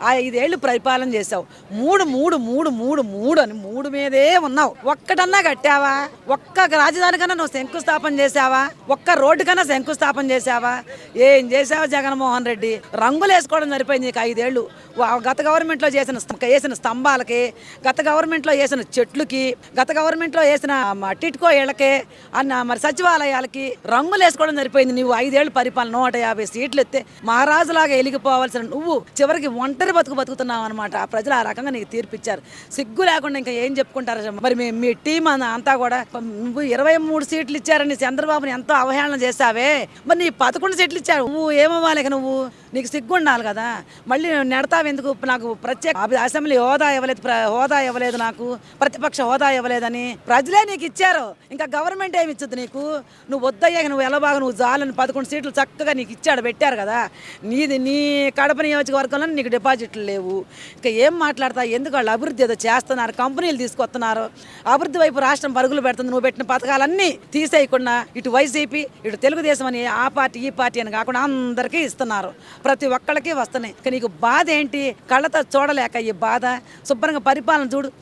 ఆ ఐదేళ్ళు పరిపాలన చేసావు మూడు మూడు మూడు మూడు మూడు అని మూడు మీదే ఉన్నావు. ఒక్కటన్నా కట్టావా? ఒక్క రాజధాని కన్నా నువ్వు శంకుస్థాపన చేసావా ఒక్క రోడ్డు కన్నా శంకుస్థాపన చేసావా ఏం చేసావా జగన్మోహన్ రెడ్డి? రంగులు వేసుకోవడం సరిపోయింది నీకు ఐదేళ్ళు గత గవర్నమెంట్లో చేసిన వేసిన స్తంభాలకి గత గవర్నమెంట్లో వేసిన చెట్లుకి గత గవర్నమెంట్లో వేసిన టిట్కో ఇళ్ళకి అన్న మరి సచివాలయాలకి రంగులు వేసుకోవడం సరిపోయింది నువ్వు ఐదేళ్ళు పరిపాలన నూట యాభై సీట్లు ఎత్తే మహారాజులాగా వెలిగిపోవాల్సిన నువ్వు చివరికి ఒంటరి బతుకు బతుకుతున్నావు అనమాట ప్రజలు ఆ రకంగా నీకు తీర్పిచ్చారు. సిగ్గు లేకుండా ఇంకా ఏం చెప్పుకుంటారు మరి మీ టీం అన్న- అంతా కూడా నువ్వు ఇరవై మూడు సీట్లు ఇచ్చారని చంద్రబాబుని ఎంతో అవహేళన చేశావే. మరి నీ పదకొండు సీట్లు ఇచ్చారు. నువ్వు ఏమవ్వాలి నువ్వు? నీకు సిగ్గు ఉండాలి కదా. మళ్ళీ నెడతావు ఎందుకు? నాకు ప్రత్యేక అసెంబ్లీ హోదా ఇవ్వలేదు ప్ర- హోదా ఇవ్వలేదు నాకు. ప్రతిపక్ష హోదా ఇవ్వలేదని ప్రజలే నీకు ఇచ్చారు. ఇంకా గవర్నమెంట్ ఏమి ఇచ్చుద్ది నీకు? నువ్వు వద్దయ్యాక నువ్వు ఎలా బాగా నువ్వు జాలని పదకొండు సీట్లు చక్కగా నీకు ఇచ్చాడు పెట్టారు కదా. నీది నీ కడప నియోజకవర్గంలో నీకు డిపాజిట్లు లేవు. ఇంకా ఏం మాట్లాడతా? ఎందుకు వాళ్ళు అభివృద్ధి ఏదో చేస్తున్నారు? కంపెనీలు తీసుకొస్తున్నారు. అభివృద్ధి వైపు రాష్ట్రం పరుగులు పెడుతుంది. నువ్వు పెట్టిన పథకాలన్నీ తీసేయకుండా ఇటు వైసీపీ ఇటు తెలుగుదేశం అని ఆ పార్టీ ఈ పార్టీ అని కాకుండా అందరికీ ఇస్తున్నారు. ప్రతి ఒక్కళ్ళకి వస్తున్నాయి. నీకు బాధ ఏంటి? కళ్ళతో చూడలేక ఈ బాధ. శుభ్రంగా పరిపాలన చూడు.